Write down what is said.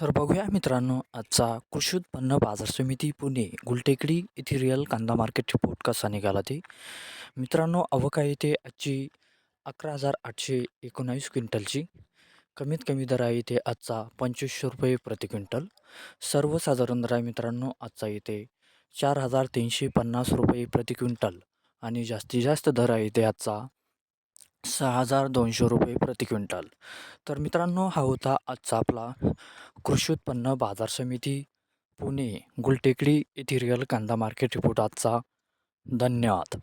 तर बघूया मित्रांनो आजचा कृषी उत्पन्न बाजार समिती पुणे गुलटेकडी येथे रिअल कांदा मार्केट रिपोर्ट कसा निघाला ते. मित्रांनो अवका आहे ते आजची अकरा हजार आठशे एकोणावीस क्विंटलची. कमीत कमी दर आहे इथे आजचा पंचवीसशे रुपये प्रति क्विंटल. सर्वसाधारण दर आहे मित्रांनो आजचा इथे चार हजार तीनशे पन्नास रुपये प्रति क्विंटल. आणि जास्तीत जास्त दर आहे इथे आजचा सहा हजार दोनशे रुपये प्रति क्विंटल. तर मित्रांनो हा होता आजचा आपला कृषी उत्पन्न बाजार समिती पुणे गुलटेकडी येथील रिअल कांदा मार्केट रिपोर्ट आजचा. धन्यवाद.